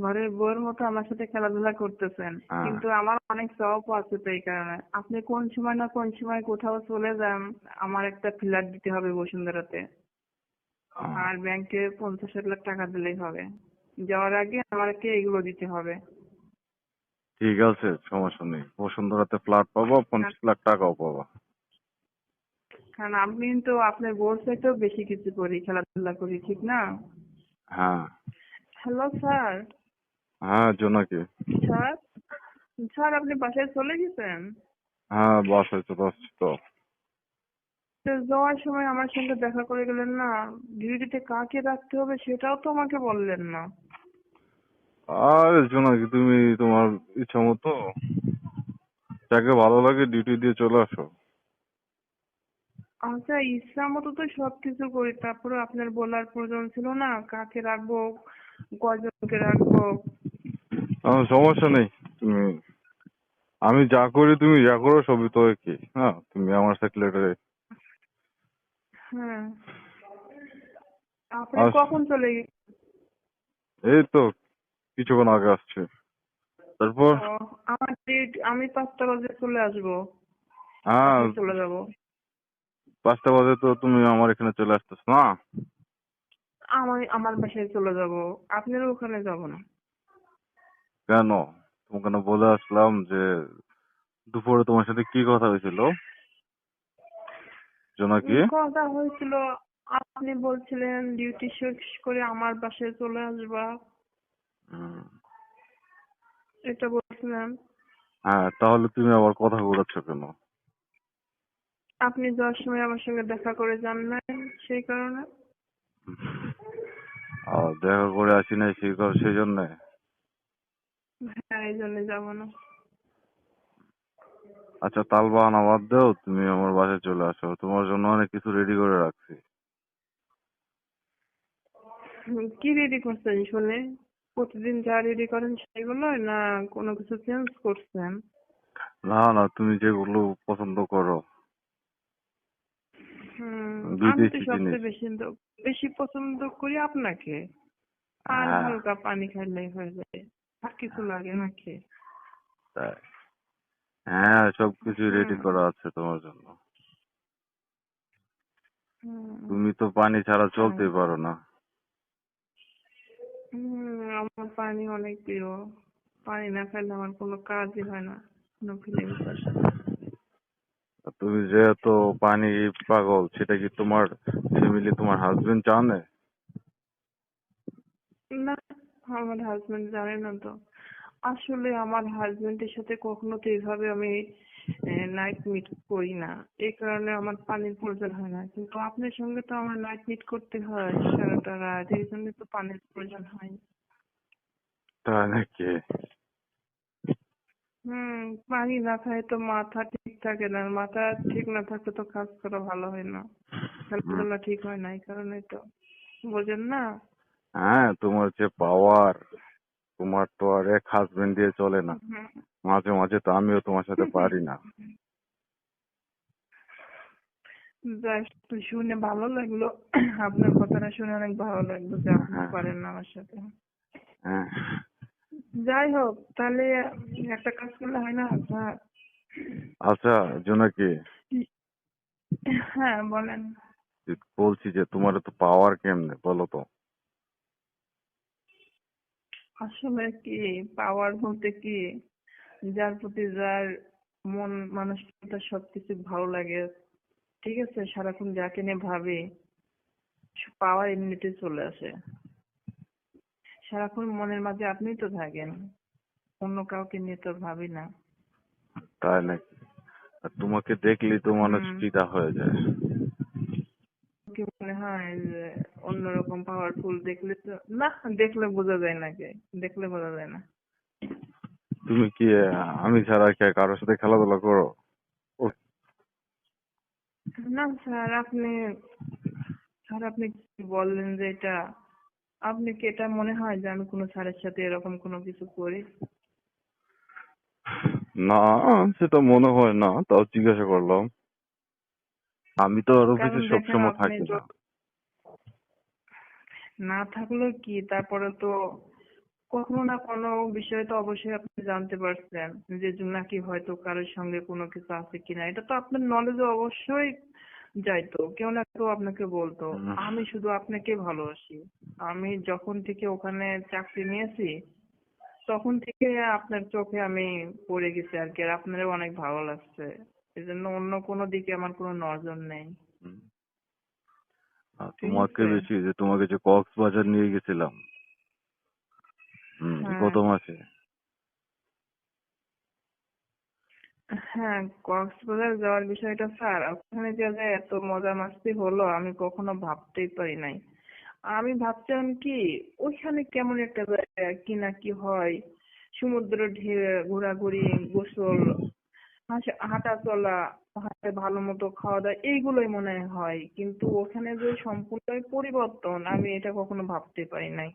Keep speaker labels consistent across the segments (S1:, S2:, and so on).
S1: ঘরের বউয়ের মতো আমার সাথে খেলাধুলা করতেছেন।
S2: হ্যাঁ।
S1: কিন্তু আমার অনেক শখ আছে তো এই কারণে। আপনি কোন সময় না কোন সময় কোথাও চলে যান আমার একটা ফ্ল্যাট দিতে হবে বসুন্ধরাতে। আর ব্যাংকে পঞ্চাশ লাখ টাকা দিলেই হবে। যাওয়ার আগে আমাকে এগুলো দিতে হবে।
S2: ঠিক আছে সমস্যা নেই। বসুন্ধরাতে ফ্ল্যাট পাবো পঞ্চাশ লাখ টাকাও পাবো।
S1: কারণ আপনি তো আপনার বউর চাইতেও বেশি কিছু করি খেলাধুলা করি ঠিক না?
S2: হ্যাঁ।
S1: হ্যালো স্যার
S2: হ্যাঁ জোনাকি।
S1: স্যার স্যার আপনি বাসায় চলে গেছেন?
S2: হ্যাঁ বাসায় চলে আসছি তো।
S1: তো যাওয়ার সময় আমার সঙ্গে দেখা করে গেলেন না? ডিউটিতে কাকে রাখতে হবে সেটাও তো আমাকে বললেন না।
S2: আর জোনাকি তুমি তোমার ইচ্ছা মতো যাকে ভালো লাগে ডিউটি দিয়ে চলে আসো।
S1: আচ্ছা ইচ্ছা মতো তো সবকিছু করি। তারপরে আপনার বলার প্রয়োজন ছিল না? কাকে রাখব? কয়জনকে রাখব?
S2: আমার সমস্যা নেই। তুমি আমি যা করি তুমি যা করো সবই তো কি? হ্যাঁ তুমি আমার সেক্রেটারি
S1: হ্যাঁ আপনি। কখন চলে গেছেন
S2: এই তো কিছুক্ষণ আগে আসছে। তারপর?
S1: আমার date- আমি পাঁচটা বাজে চলে আসব।
S2: হ্যাঁ।
S1: চলে যাব।
S2: পাঁচটা বাজে তো তুমি আমার এখানে চলে আসতেছ না?
S1: আমি আমার বাসায় চলে যাব। আপনার ওখানে যাব না।
S2: কেন? তোমাকে না বলে আসলাম যে দুপুরে তোমার সাথে কি কথা হয়েছিল? জোনাকি?
S1: কথা হয়েছিল? আপনি বলছিলেন ডিউটি শেষ করে আমার বাসায় চলে আসবা। এটা বলছিলেন
S2: হ্যাঁ তাহলে তুমি আবার কথা ঘোরাচ্ছ কেন?
S1: আপনি যাওয়ার সময় আমার সঙ্গে দেখা করে যান নাই সেই কারণে।
S2: দেখা করে আসি নাই সেই সেই জন্যে?
S1: হ্যাঁ এই জন্য যাব না।
S2: আচ্ছা তাল বাহানা বাদ দাও তুমি আমার বাসায় চলে আসো। তোমার জন্য অনেক কিছু রেডি করে রাখছি।
S1: কি রেডি করছেন শুনে? প্রতিদিন যা রেডি করেন সেগুলো না কোনো কিছু চেঞ্জ করছেন?
S2: না না তুমি যেগুলো পছন্দ করো।
S1: আমি তো সবচেয়ে বেশি বেশি পছন্দ করি আপনাকে। আর
S2: হ্যাঁ।
S1: হালকা পানি খাইলেই হয়ে যায়। আর কিছু লাগে নাকি?
S2: তাই। হ্যাঁ সবকিছু রেডি। করা আছে তোমার জন্য। তুমি তো পানি ছাড়া চলতেই পারো না।
S1: আমার পানি অনেক প্রিয়। পানি না খাইলে আমার কোনো কাজই হয় না কোনো।
S2: আর তুমি যেহেতু পানি পাগল সেটা কি তোমার ফ্যামিলি তোমার হাজবেন্ড জানে?
S1: না আমার হাজবেন্ড জানে না তো। আসলে আমার হাজবেন্ডের সাথে কখনো তো এইভাবে আমি নাইট মিট করি না। এই কারণে আমার পানির প্রয়োজন হয় না। কিন্তু আপনার সঙ্গে তো আমার নাইট মিট করতে হয় সারাটা রাত এই জন্য তো পানির প্রয়োজন হয়।
S2: তাই নাকি?
S1: হুম পানি না খাই তো মাথা ঠিক থাকে না। আর মাথা ঠিক না থাকলে তো কাজ করা ভালো হয় না। খেলাধুলা ঠিক হয় না এই কারণে তো। বোঝেন না?
S2: হ্যাঁ তোমার যে পাওয়ার তোমার তো আর এক হাজবেন্ড দিয়ে চলে না। মাঝে মাঝে তো আমিও তোমার সাথে পারি না।
S1: শুনে ভালো লাগল। আপনার কথাটা শুনে অনেক ভালো লাগল যে আপনি
S2: হ্যাঁ।
S1: পারেন না আমার সাথে।
S2: হ্যাঁ।
S1: যাই হোক তাহলে একটা কাজ করলে হয় না? স্যার
S2: আচ্ছা জোনাকি।
S1: হ্যাঁ বলেন।
S2: বলছি যে তোমার তো পাওয়ার কেমনে? বলো তো।
S1: আসলে কি পাওয়ার বলতে কি? যার প্রতি যার মন মানসিকতা সবকিছু ভালো লাগে ঠিক আছে? সারাক্ষণ যাকে নিয়ে ভাবে পাওয়ার এমনিতে চলে আসে। সারাক্ষণ মনের মাঝে আপনিই তো থাকেন অন্য কাউকে নিয়ে তো ভাবি না।
S2: তাই নাকি তোমাকে দেখলেই তো মানুষ। ফিদা হয়ে যায়।
S1: কি মনে হয় যে অন্যরকম পাওয়ারফুল দেখলে তো না দেখলে বোঝা যায় না কে দেখলে বোঝা যায় না।
S2: তুমি কি আমি ছাড়া কি কারোর সাথে খেলাধুলা করো?
S1: না স্যার আপনি স্যার আপনি কি বললেন যে এটা আপনি কি এটা মনে হয় যে আমি কোনো স্যারের সাথে এরকম কোনো কিছু করি?
S2: না সেটা মনে হয় না তাও জিজ্ঞাসা করলাম। আমি তো বেশি
S1: দেখেন
S2: সবসময় থাকি না।
S1: না থাকলেও কি? তারপরে তো কখনো না কোনো বিষয় তো অবশ্যই আপনি জানতে পারছেন যে নাকি হয়তো কারোর সঙ্গে কোনো কিছু আছে কিনা। এটা তো আপনার নলেজে অবশ্যই যাইতো। কেউ না কেউ আপনাকে বলতো। আমি শুধু আপনাকে ভালোবাসি। আমি যখন থেকে ওখানে চাকরি নিয়েছি তখন থেকে আপনার চোখে আমি পড়ে গেছি আর কি আর আপনারও অনেক ভালো লাগছে। এই জন্য অন্য কোনো দিকে আমার কোনো নজর নেই।
S2: হুম। আর তোমাকে বেশি যে তোমাকে যে কক্সবাজার নিয়ে গেছিলাম। হুম
S1: হ্যাঁ।
S2: গত মাসে?
S1: হ্যাঁ কক্সবাজার যাওয়ার বিষয়টা স্যার ওখানে যে যে এত মজা মাস্তি হলো আমি কখনো ভাবতেই পারি নাই। আমি ভাবছিলাম কি ওইখানে কেমন একটা জায়গা কি না কি হয় সমুদ্র ঢেউ ঘোরাঘুরি গোসল হাঁটা চলা হাতে ভালো মতো খাওয়া দাওয়া এইগুলোই মনে হয়। কিন্তু ওখানে যে সম্পূর্ণই পরিবর্তন আমি এটা কখনো ভাবতে পারি নাই।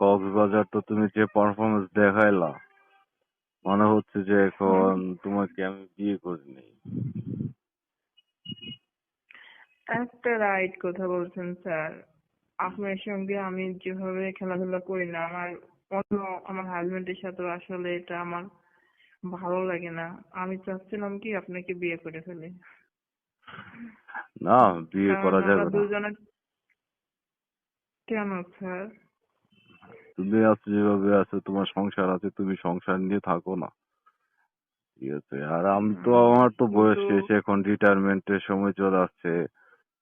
S2: কক্সবাজার তো তুমি যে পারফরমেন্স দেখাইলা মনে হচ্ছে যে এখন তোমাকে আমি বিয়ে করিনি
S1: একটা রাইট কথা বলছেন স্যার। আপনার সঙ্গে আমি যেভাবে খেলাধুলা করি না আমার অন্য আমার হাজবেন্ডের সাথে আসলে এটা আমার ভালো লাগে না। আমি চাচ্ছিলাম কি আপনাকে বিয়ে করে ফেলি।
S2: না বিয়ে করা যাবে না।
S1: দুজনে কেন স্যার?
S2: তুমি আছো যেভাবে আছো তোমার সংসার আছে তুমি সংসার নিয়ে থাকো না। ঠিক আছে আর আমি তো আমার তো বয়স শেষ এখন রিটায়ারমেন্টের সময় চলে আসছে।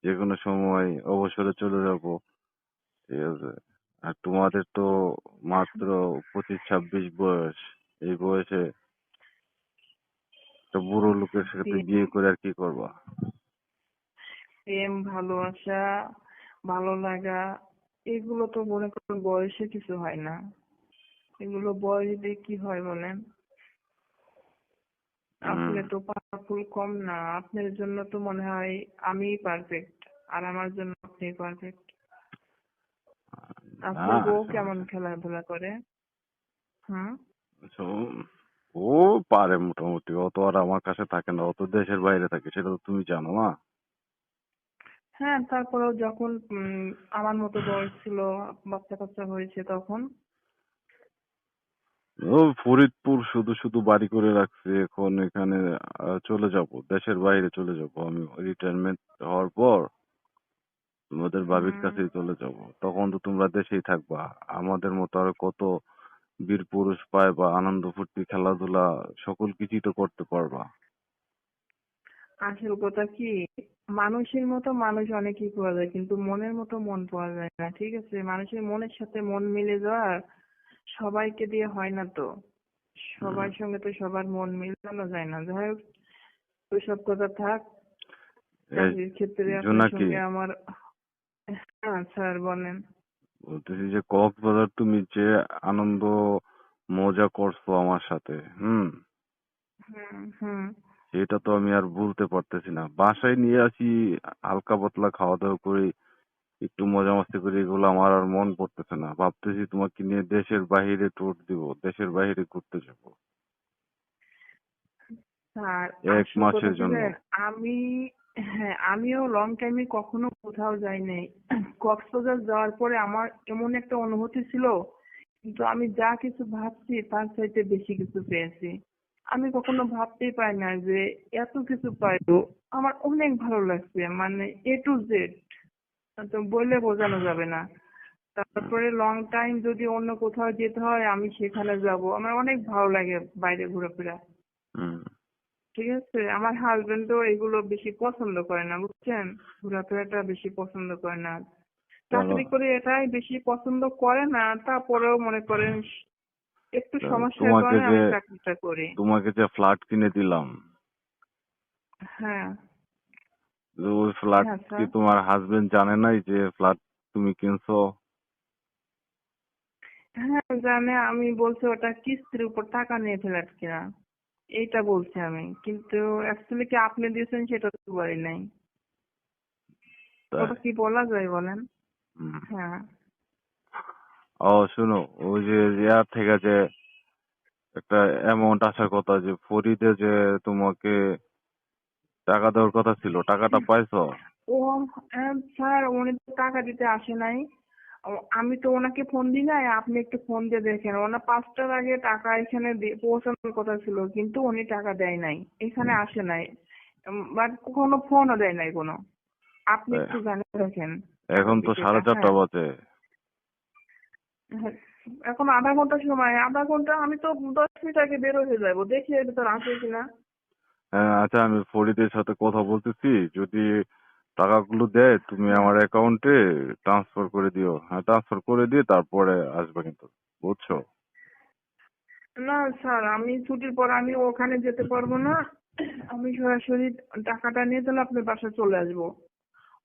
S2: যে কোনো সময় অবসরে চলে যাব। ঠিক আছে আর তোমাদের তো মাত্র পঁচিশ ছাব্বিশ বয়স। এই বয়সে একটা বুড়ো লোকের সাথে বিয়ে করে আর কি করবা?
S1: প্রেম ভালোবাসা ভালো লাগা এগুলো তো মনে করেন বয়সে কিছু হয় না। এগুলো বয়স দিয়ে কি হয় বলেন? আপনি তো পাওয়ারফুল কম না আপনার জন্য তো মনে হয় আমিই পারফেক্ট আর আমার জন্য আপনি পারফেক্ট আপনার বউ কেমন খেলাধুলা করে?
S2: শোন, ও পারে মোটামুটি অত আর আমার কাছে থাকে না অত দেশের বাইরে থাকে সেটা তো তুমি জানো না
S1: হ্যাঁ তারপরেও যখন উম, আমার মতো বয়স ছিল বাচ্চা কাচ্চা হয়েছে তখন
S2: ও ফরিদপুর শুধু শুধু বাড়ি করে রাখছে এখন এখানে আহ, চলে যাব দেশের বাইরে চলে যাব আমি রিটায়ারমেন্ট হওয়ার পর তোমাদের বাবির
S1: হুম।
S2: কাছেই চলে যাব তখন তো তোমরা দেশেই থাকবা আমাদের মতো আর কত বীর পুরুষ পায় বা আনন্দ ফুর্তি খেলাধুলা সকল কিছুই তো করতে পারবা।
S1: আসল কথা কি? মানুষের মতো মানুষ অনেকই পাওয়া যায় কিন্তু মনের মতো মন পাওয়া যায় না ঠিক আছে? মানুষের মনের সাথে মন মিলে যাওয়া সবাইকে দিয়ে হয় না তো। সবার সঙ্গে তো সবার মন মিলানো যায় না। যাই হোক ওইসব কথা থাক। ক্ষেত্রে আপনার সঙ্গে আমার হ্যাঁ স্যার বলেন।
S2: বলতেছি যে কক্সবাজার তুমি যে আনন্দ মজা করছ আমার সাথে হুম?
S1: হুম হুম।
S2: সেটা তো আমি আর বলতে পারতেছি না। বাসায় নিয়ে আসি হালকা পাতলা খাওয়া দাওয়া করি একটু মজা মস্তি করি এগুলো আমার আর মন পড়তেছে না। ভাবতেছি তোমাকে নিয়ে দেশের বাইরে ট্যুর দিব দেশের বাইরে ঘুরতে যাব। এক মাসের জন্য।
S1: আমি হ্যাঁ আমিও লং টাইমে কখনো কোথাও যাই নাই কক্সবাজার যাওয়ার পরে আমার এমন একটা অনুভূতি ছিল, কিন্তু আমি যা কিছু ভাবছি তার চাইতে বেশি কিছু পেয়েছি। আমি কখনো ভাবতেই পারি না যে এত কিছু পাইবো। আমার অনেক ভালো লাগছে মানে এ টু জেড তো বলে বোঝানো যাবে না। তারপরে লং টাইম যদি অন্য কোথাও যেতে হয়, আমি সেখানে যাব। আমার অনেক ভালো লাগে বাইরে ঘোরাফেরা। ঠিক আছে? আমার হাজবেন্ডও এগুলো বেশি পছন্দ করে না বুঝছেন? ঘোরাফেরাটা বেশি পছন্দ করে না। চাকরি করে এটাই বেশি পছন্দ করে না তারপরেও মনে করেন একটু সমস্যার কারণে আমি চাকরিটা করি।
S2: তোমাকে যে ফ্ল্যাট কিনে দিলাম
S1: হ্যাঁ।
S2: ওই ফ্ল্যাট কি তোমার হাজবেন্ড জানে নাই যে ফ্ল্যাট তুমি কিনছো?
S1: হ্যাঁ জানে। আমি বলছি ওটা কিস্তির উপর টাকা নিয়ে ফ্ল্যাট কিনা। এইটা বলছি আমি। কিন্তু অ্যাকচুয়ালি কি আপনি দিয়েছেন সেটা তো বলি নাই। ওটা কি বলা যায় বলেন? হ্যাঁ।
S2: ও শুনো ওই যে ইয়ার থেকে যে একটা অ্যামাউন্ট আসার কথা যে ফরিদে যে তোমাকে টাকা দেওয়ার কথা ছিল টাকাটা পাইছো?
S1: ও আহ, স্যার উনি তো টাকা দিতে আসে নাই। ও- আমি তো ওনাকে ফোন দিই নাই আপনি একটু ফোন দিয়ে দেখেন। ওনার পাঁচটার আগে টাকা এখানে পৌঁছানোর কথা ছিল কিন্তু উনি টাকা দেয় নাই। এখানে আসে নাই। বাট কোনো ফোনও দেয় নাই কোনো। আপনি। একটু জানিয়ে রাখেন
S2: এখন তো সাড়ে চারটা
S1: হ্যাঁ।
S2: বাজে।
S1: হ্যাঁ, এখন আধা ঘণ্টা সময় আধা ঘণ্টা আমি তো দশ মিনিট আগে বের হয়ে যাব দেখি এর ভিতর আছে কিনা।
S2: হ্যাঁ আচ্ছা আমি ফরিদের সাথে কথা বলতেছি যদি টাকাগুলো দেয় তুমি আমার অ্যাকাউন্টে ট্রান্সফার করে দিও। হ্যাঁ ট্রান্সফার করে দিয়ে তারপরে আসবে কিন্তু বুঝছ?
S1: না স্যার আমি ছুটির পর আমি ওখানে যেতে পারব না। আমি সরাসরি টাকাটা নিয়ে তাহলে আপনার বাসায় চলে আসব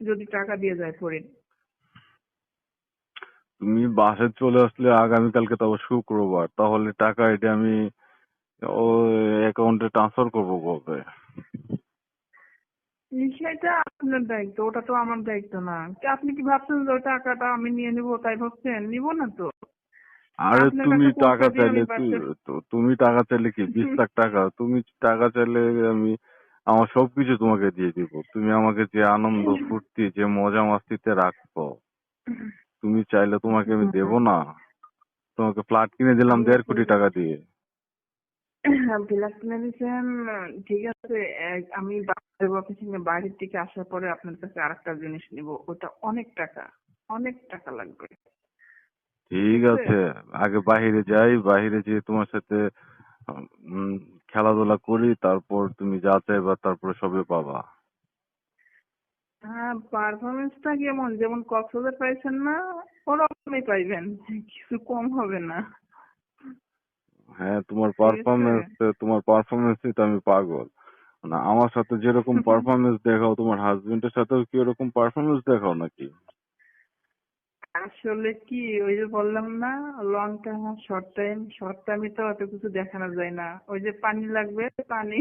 S1: যদি টাকা দিয়ে যায় ফরিদ
S2: তুমি বাসে চলে আসলে আগামীকালকে তো আবার শুক্রবার তাহলে টাকা এটা আমি ও অ্যাকাউন্টে ট্রান্সফার করব কবে?
S1: বিষয়টা আপনার দায়িত্ব ওটা তো আমার দায়িত্ব না। কি আপনি কি ভাবছেন যে ওই টাকাটা আমি নিয়ে নিবো তাই ভাবছেন? নিবো না তো।
S2: আরে তুমি টাকা চাইলে তুমি টাকা চাইলে কি বিশ লাখ টাকা? তুমি টাকা চাইলে আমি আমার সবকিছু তোমাকে দিয়ে দিব। তুমি আমাকে যে আনন্দ ফুর্তি যে মজা মাস্তিতে রাখব তুমি চাইলে তোমাকে আমি দেবো না। তোমাকে ফ্ল্যাট কিনে দিলাম দেড় কোটি টাকা দিয়ে।
S1: কিনে ঠিক আছে আমি বাড়ির থেকে আসার পরে আপনার কাছে আরেকটা জিনিস নিব ওটা অনেক টাকা অনেক টাকা লাগবে।
S2: ঠিক আছে আগে বাইরে যাই বাইরে যেয়ে তোমার সাথে খেলাধুলা করি তারপর তুমি যা চাইবা তারপরে সবে পাবা।
S1: হ্যাঁ পারফরমেন্সটা কেমন? যেমন কক্সবাজার পাইছেন না ওরকমই পাইবেন কিছু কম হবে না।
S2: হ্যাঁ তোমার। পারফরমেন্স তোমার পারফরমেন্সই তো আমি পাগল। না আমার সাথে যেরকম পারফরমেন্স দেখাও তোমার হাজবেন্ডের সাথেও কি ওরকম পারফরমেন্স দেখাও নাকি?
S1: আসলে কি ওই যে বললাম না লং টাইম আর শর্ট টাইম শর্ট টাইমে তো অত কিছু দেখানো যায় না। ওই যে পানি লাগবে পানি।